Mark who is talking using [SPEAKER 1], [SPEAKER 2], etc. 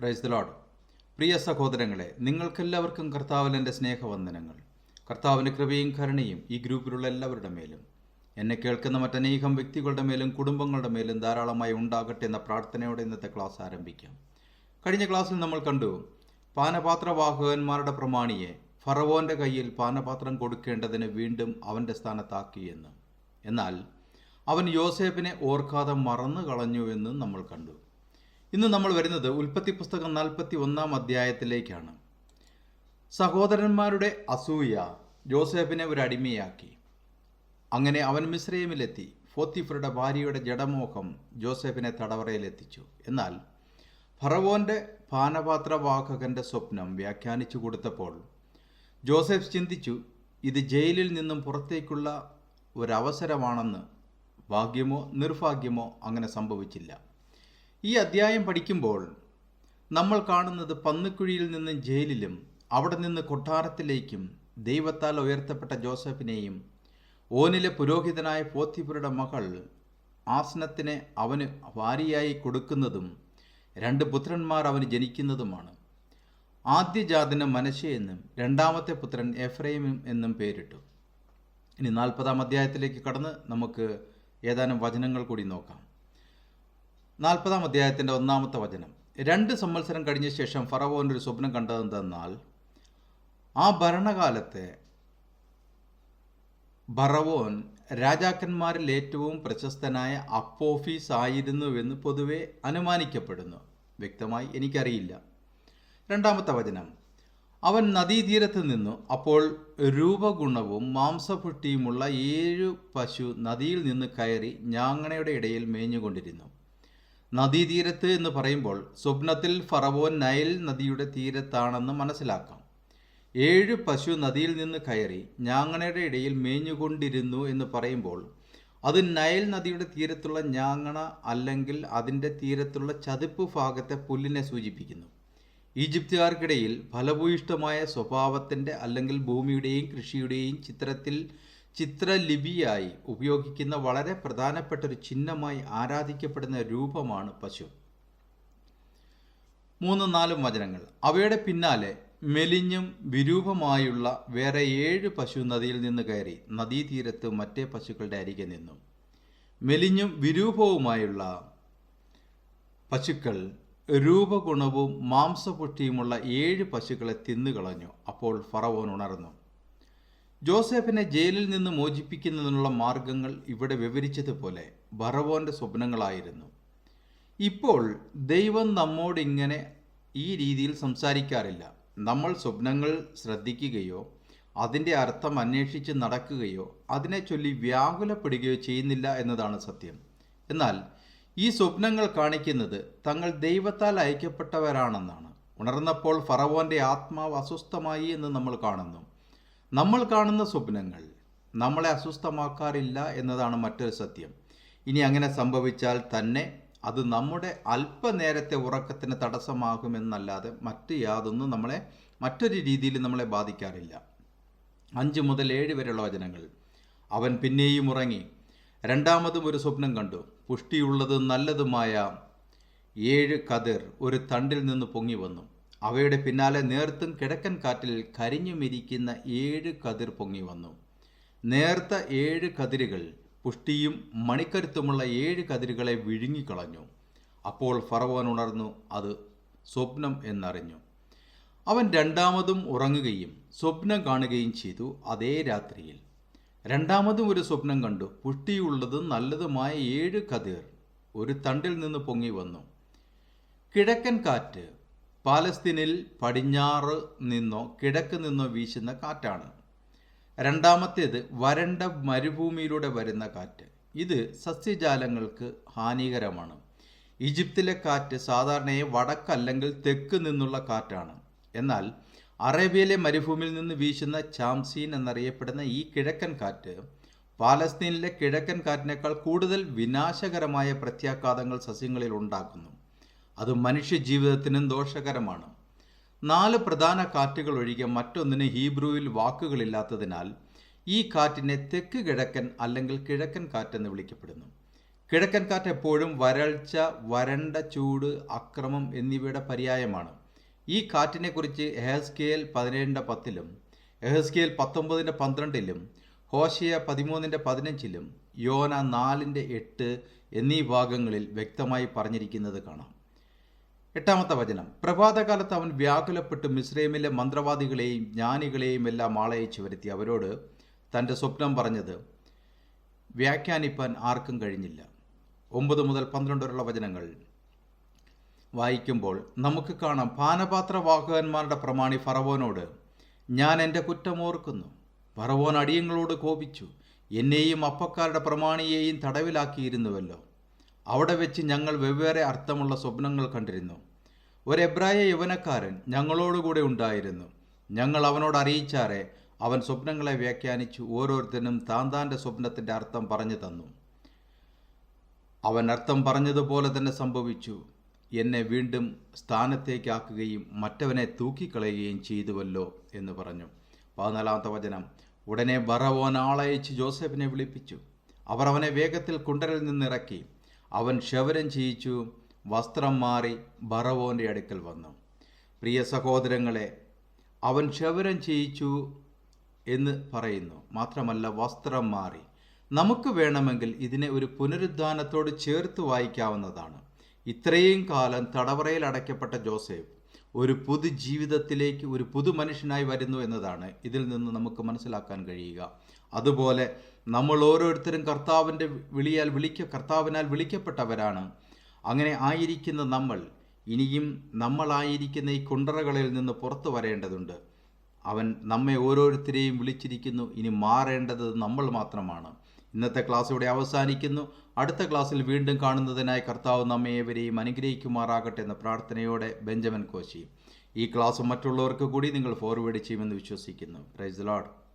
[SPEAKER 1] Praise the load പ്രിയ സഹോദരങ്ങളെ നിങ്ങൾക്കെല്ലാവർക്കും കർത്താവിലെന്റെ സ്നേഹവന്ദനങ്ങൾ. കർത്താവിന്റെ കൃപയും കരുണയും ഈ ഗ്രൂപ്പിലുള്ള എല്ലാവരുടെ മേലും. എന്നെ കേൾക്കുന്ന മറ്റനേകം വ്യക്തികളുടെ മേലും കുടുംബങ്ങളുടെ മേലും ധാരാളമായി ഉണ്ടാകട്ടെ എന്ന പ്രാർത്ഥനയോടെ ഇന്നത്തെ ക്ലാസ് ആരംഭിക്കാം. കഴിഞ്ഞ ക്ലാസ്സിൽ നമ്മൾ കണ്ടു പാനപാത്രവാഹകന്മാരുടെ പ്രമാണിയെ ഫറവോന്റെ കയ്യിൽ പാനപാത്രം കൊടുക്കേണ്ടതിന് വീണ്ടും അവന്റെ സ്ഥാനത്താക്കി എന്ന്. എന്നാൽ അവൻ യോസേപ്പിനെ ഓർക്കാതെ മറന്നു കളഞ്ഞു എന്ന് നമ്മൾ കണ്ടു. ഇന്ന് നമ്മൾ വരുന്നത് ഉൽപ്പത്തി പുസ്തകം നാൽപ്പത്തി ഒന്നാം അധ്യായത്തിലേക്കാണ്. സഹോദരന്മാരുടെ അസൂയ ജോസഫിനെ ഒരു അടിമയാക്കി. അങ്ങനെ അവൻ മിശ്രയിമിലെത്തി ഫോത്തിഫറുടെ ഭാര്യയുടെ ജഡമോഹം ജോസഫിനെ തടവറയിലെത്തിച്ചു. എന്നാൽ ഫറവോന്റെ പാനപാത്രവാഹകന്റെ സ്വപ്നം വ്യാഖ്യാനിച്ചു കൊടുത്തപ്പോൾ ജോസഫ് ചിന്തിച്ചു ഇത് ജയിലിൽ നിന്നും പുറത്തേക്കുള്ള ഒരവസരമാണെന്ന് ഭാഗ്യമോ നിർഭാഗ്യമോ അങ്ങനെ സംഭവിച്ചില്ല. ഈ അധ്യായം പഠിക്കുമ്പോൾ നമ്മൾ കാണുന്നത് പന്നുക്കുഴിയിൽ നിന്ന് ജയിലിലും അവിടെ നിന്ന് കൊട്ടാരത്തിലേക്കും ദൈവത്താൽ ഉയർത്തപ്പെട്ട ജോസഫിനെയും ഓനിലെ പുരോഹിതനായ പോത്തിപുരുടെ മകൾ ആസനത്തിനെ അവന് ഭാര്യയായി കൊടുക്കുന്നതും രണ്ട് പുത്രന്മാർ അവന് ജനിക്കുന്നതുമാണ്. ആദ്യജാതന് ജാതിന് എന്നും രണ്ടാമത്തെ പുത്രൻ എഫ്രൈം എന്നും പേരിട്ടു. ഇനി നാൽപ്പതാം അധ്യായത്തിലേക്ക് കടന്ന് നമുക്ക് ഏതാനും വചനങ്ങൾ കൂടി നോക്കാം. നാൽപ്പതാം അധ്യായത്തിന്റെ ഒന്നാമത്തെ വചനം. രണ്ട് സംവത്സരം കഴിഞ്ഞ ശേഷം ഫറവോൻ ഒരു സ്വപ്നം കണ്ടതെന്തെന്നാൽ ആ ഭരണകാലത്തെ ഫറവോൻ രാജാക്കന്മാരിൽ ഏറ്റവും പ്രശസ്തനായ അപ്പോഫീസ് ആയിരുന്നുവെന്ന് പൊതുവെ അനുമാനിക്കപ്പെടുന്നു. വ്യക്തമായി എനിക്കറിയില്ല. രണ്ടാമത്തെ വചനം. അവൻ നദീതീരത്ത് നിന്നു. അപ്പോൾ രൂപഗുണവും മാംസപുട്ടിയുമുള്ള ഏഴു പശു നദിയിൽ നിന്ന് കയറി ഞാങ്ങണയുടെ ഇടയിൽ മേഞ്ഞുകൊണ്ടിരുന്നു. നദീതീരത്ത് എന്ന് പറയുമ്പോൾ സ്വപ്നത്തിൽ ഫറവോൻ നൈൽ നദിയുടെ തീരത്താണെന്ന് മനസ്സിലാക്കാം. ഏഴ് പശു നദിയിൽ നിന്ന് കയറി ഞാങ്ങണയുടെ ഇടയിൽ മേഞ്ഞുകൊണ്ടിരുന്നു എന്ന് പറയുമ്പോൾ അത് നയൽ നദിയുടെ തീരത്തുള്ള ഞാങ്ങണ അല്ലെങ്കിൽ അതിന്റെ തീരത്തുള്ള ചതുപ്പ് ഭാഗത്തെ പുല്ലിനെ സൂചിപ്പിക്കുന്നു. ഈജിപ്തുകാർക്കിടയിൽ ഫലഭൂയിഷ്ടമായ സ്വഭാവത്തിന്റെ അല്ലെങ്കിൽ ഭൂമിയുടെയും കൃഷിയുടെയും ചിത്രത്തിൽ ചിത്രലിപിയായി ഉപയോഗിക്കുന്ന വളരെ പ്രധാനപ്പെട്ട ഒരു ചിഹ്നമായി ആരാധിക്കപ്പെടുന്ന രൂപമാണ് പശു. മൂന്നും നാലും വചനങ്ങൾ. അവയുടെ പിന്നാലെ മെലിഞ്ഞും വിരൂപമായുള്ള വേറെ ഏഴ് പശു നദിയിൽ നിന്ന് കയറി നദീതീരത്ത് മറ്റേ പശുക്കളുടെ അരികെ നിന്നു. മെലിഞ്ഞും വിരൂപവുമായുള്ള പശുക്കൾ രൂപഗുണവും മാംസപുഷ്ടിയുമുള്ള ഏഴ് പശുക്കളെ തിന്നുകളഞ്ഞു. അപ്പോൾ ഫറവോൻ ഉണർന്നു. ജോസഫിനെ ജയിലിൽ നിന്ന് മോചിപ്പിക്കുന്നതിനുള്ള മാർഗങ്ങൾ ഇവിടെ വിവരിച്ചതുപോലെ ബറവോന്റെ സ്വപ്നങ്ങളായിരുന്നു. ഇപ്പോൾ ദൈവം നമ്മോട് ഇങ്ങനെ ഈ രീതിയിൽ സംസാരിക്കാറില്ല. നമ്മൾ സ്വപ്നങ്ങൾ ശ്രദ്ധിക്കുകയോ അതിന്റെ അർത്ഥം അന്വേഷിച്ച് നടക്കുകയോ അതിനെ ചൊല്ലി വ്യാകുലപ്പെടുകയോ ചെയ്യുന്നില്ല എന്നതാണ് സത്യം. എന്നാൽ ഈ സ്വപ്നങ്ങൾ കാണിക്കുന്നത് തങ്ങൾ ദൈവത്താൽ അയക്കപ്പെട്ടവരാണെന്നാണ്. ഉണർന്നപ്പോൾ ഫറവോന്റെ ആത്മാവ് അസ്വസ്ഥമായി എന്ന് നമ്മൾ കാണുന്നു. നമ്മൾ കാണുന്ന സ്വപ്നങ്ങൾ നമ്മളെ അസ്വസ്ഥമാക്കാറില്ല എന്നതാണ് മറ്റൊരു സത്യം. ഇനി അങ്ങനെ സംഭവിച്ചാൽ തന്നെ അത് നമ്മുടെ അല്പനേരത്തെ ഉറക്കത്തിന് തടസ്സമാകുമെന്നല്ലാതെ മറ്റ് യാതൊന്നും നമ്മളെ മറ്റൊരു രീതിയിൽ നമ്മളെ ബാധിക്കാറില്ല. അഞ്ച് മുതൽ ഏഴ് വരെയുള്ള വചനങ്ങൾ. അവൻ പിന്നെയും ഉറങ്ങി. രണ്ടാമതും ഒരു സ്വപ്നം കണ്ടു. പുഷ്ടിയുള്ളതും നല്ലതുമായ ഏഴ് കതിർ ഒരു തണ്ടിൽ നിന്ന് പൊങ്ങി വന്നു. അവയുടെ പിന്നാലെ നേർത്തും കിഴക്കൻ കാറ്റിൽ കരിഞ്ഞുമിരിക്കുന്ന ഏഴ് കതിർ പൊങ്ങി വന്നു. നേർത്ത ഏഴ് കതിരുകൾ പുഷ്ടിയും മണിക്കരുത്തുമുള്ള ഏഴ് കതിരുകളെ വിഴുങ്ങിക്കളഞ്ഞു. അപ്പോൾ ഫറവോൻ ഉണർന്നു അത് സ്വപ്നം എന്നറിഞ്ഞു. അവൻ രണ്ടാമതും ഉറങ്ങുകയും സ്വപ്നം കാണുകയും ചെയ്തു അതേ രാത്രിയിൽ. രണ്ടാമതും ഒരു സ്വപ്നം കണ്ടു. പുഷ്ടിയുള്ളതും നല്ലതുമായ ഏഴ് കതിർ ഒരു തണ്ടിൽ നിന്ന് പൊങ്ങി വന്നു. കിഴക്കൻ കാറ്റ് പാലസ്തീനിൽ പടിഞ്ഞാറ് നിന്നോ കിഴക്ക് നിന്നോ വീശുന്ന കാറ്റാണ്. രണ്ടാമത്തേത് വരണ്ട മരുഭൂമിയിലൂടെ വരുന്ന കാറ്റ്. ഇത് സസ്യജാലങ്ങൾക്ക് ഹാനികരമാണ്. ഈജിപ്തിലെ കാറ്റ് സാധാരണയായി വടക്കല്ലെങ്കിൽ തെക്ക് നിന്നുള്ള കാറ്റാണ്. എന്നാൽ അറേബ്യയിലെ മരുഭൂമിയിൽ നിന്ന് വീശുന്ന ചാംസീൻ എന്നറിയപ്പെടുന്ന ഈ കിഴക്കൻ കാറ്റ് പാലസ്തീനിലെ കിഴക്കൻ കാറ്റിനേക്കാൾ കൂടുതൽ വിനാശകരമായ പ്രത്യാഘാതങ്ങൾ സസ്യങ്ങളിൽ ഉണ്ടാക്കുന്നു. അത് മനുഷ്യ ജീവിതത്തിനും ദോഷകരമാണ്. നാല് പ്രധാന കാറ്റുകൾ ഒഴികെ മറ്റൊന്നിന് ഹീബ്രുവിൽ വാക്കുകളില്ലാത്തതിനാൽ ഈ കാറ്റിനെ തെക്ക് കിഴക്കൻ അല്ലെങ്കിൽ കിഴക്കൻ കാറ്റെന്ന് വിളിക്കപ്പെടുന്നു. കിഴക്കൻ കാറ്റ് എപ്പോഴും വരൾച്ച വരണ്ട ചൂട് അക്രമം എന്നിവയുടെ പര്യായമാണ്. ഈ കാറ്റിനെക്കുറിച്ച് എഹസ്കേൽ പതിനേഴിന്റെ പത്തിലും എഹസ്കേൽ പത്തൊമ്പതിന്റെ പന്ത്രണ്ടിലും ഹോഷിയ പതിമൂന്നിന്റെ പതിനഞ്ചിലും യോന നാലിന്റെ എട്ട് എന്നീ ഭാഗങ്ങളിൽ വ്യക്തമായി പറഞ്ഞിരിക്കുന്നത് കാണാം. എട്ടാമത്തെ വചനം. പ്രഭാതകാലത്ത് അവൻ വ്യാകുലപ്പെട്ട് മിസ്രൈമിലെ മന്ത്രവാദികളെയും ജ്ഞാനികളെയും എല്ലാം ആളയച്ചു വരുത്തി. അവരോട് തന്റെ സ്വപ്നം പറഞ്ഞത് വ്യാഖ്യാനിപ്പാൻ ആർക്കും കഴിഞ്ഞില്ല. ഒമ്പത് മുതൽ പന്ത്രണ്ട് വരെയുള്ള വചനങ്ങൾ വായിക്കുമ്പോൾ നമുക്ക് കാണാം പാനപാത്രവാഹകന്മാരുടെ പ്രമാണി ഫറവോനോട് ഞാൻ എന്റെ കുറ്റം ഓർക്കുന്നു. ഫറവോൻ അടിയങ്ങളോട് കോപിച്ചു. എന്നെയും അപ്പക്കാരുടെ പ്രമാണിയെയും തടവിലാക്കിയിരുന്നുവല്ലോ. അവിടെ വെച്ച് ഞങ്ങൾ വെവ്വേറെ അർത്ഥമുള്ള സ്വപ്നങ്ങൾ കണ്ടിരുന്നു. ഒരു എബ്രായ യുവനക്കാരൻ ഞങ്ങളോടുകൂടെ ഉണ്ടായിരുന്നു. ഞങ്ങൾ അവനോട് അറിയിച്ചാറെ അവൻ സ്വപ്നങ്ങളെ വ്യാഖ്യാനിച്ചു ഓരോരുത്തരും താൻ താന്റെ സ്വപ്നത്തിന്റെ അർത്ഥം പറഞ്ഞു തന്നു. അവൻ അർത്ഥം പറഞ്ഞതുപോലെ തന്നെ സംഭവിച്ചു. എന്നെ വീണ്ടും സ്ഥാനത്തേക്കാക്കുകയും മറ്റവനെ തൂക്കിക്കളയുകയും ചെയ്തുവല്ലോ എന്ന് പറഞ്ഞു. പതിനാലാമത്തെ വചനം. ഉടനെ ബറവോൻ ആളയച്ച് ജോസഫിനെ വിളിപ്പിച്ചു. അവർ അവനെ വേഗത്തിൽ കുണ്ടരിൽ നിന്നിറക്കി. അവൻ ക്ഷവരം ചെയ്യിച്ചു വസ്ത്രം മാറി ബറവോന്റെ അടുക്കൽ വന്നു. പ്രിയ സഹോദരങ്ങളെ അവൻ ക്ഷവരം ചെയ്യിച്ചു എന്ന് പറയുന്നു. മാത്രമല്ല വസ്ത്രം മാറി. നമുക്ക് വേണമെങ്കിൽ ഇതിനെ ഒരു പുനരുദ്ധാനത്തോട് ചേർത്ത് വായിക്കാവുന്നതാണ്. ഇത്രയും കാലം തടവറയിൽ അടയ്ക്കപ്പെട്ട ജോസഫ് ഒരു പുതു ജീവിതത്തിലേക്ക് ഒരു പുതു മനുഷ്യനായി വരുന്നു എന്നതാണ്. ഇതിൽ നിന്ന് നമുക്ക് മനസ്സിലാക്കാൻ കഴിയുക. അതുപോലെ നമ്മൾ ഓരോരുത്തരും കർത്താവിന്റെ വിളിയാൽ വിളിക്ക കർത്താവിനാൽ വിളിക്കപ്പെട്ടവരാണ്. അങ്ങനെ ആയിരിക്കുന്ന നമ്മൾ ഇനിയും നമ്മളായിരിക്കുന്ന ഈ കുണ്ടറകളിൽ നിന്ന് പുറത്തു വരേണ്ടതുണ്ട്. അവൻ നമ്മെ ഓരോരുത്തരെയും വിളിച്ചിരിക്കുന്നു. ഇനി മാറേണ്ടത് നമ്മൾ മാത്രമാണ്. ഇന്നത്തെ ക്ലാസ് ഇവിടെ അവസാനിക്കുന്നു. അടുത്ത ക്ലാസ്സിൽ വീണ്ടും കാണുന്നതിനായി കർത്താവ് നമ്മെ ഏവരെയും അനുഗ്രഹിക്കുമാറാകട്ടെ എന്ന പ്രാർത്ഥനയോടെ ബെഞ്ചമിൻ കോശി. ഈ ക്ലാസ് മറ്റുള്ളവർക്ക് കൂടി നിങ്ങൾ ഫോർവേഡ് ചെയ്യുമെന്ന് വിശ്വസിക്കുന്നു. Price load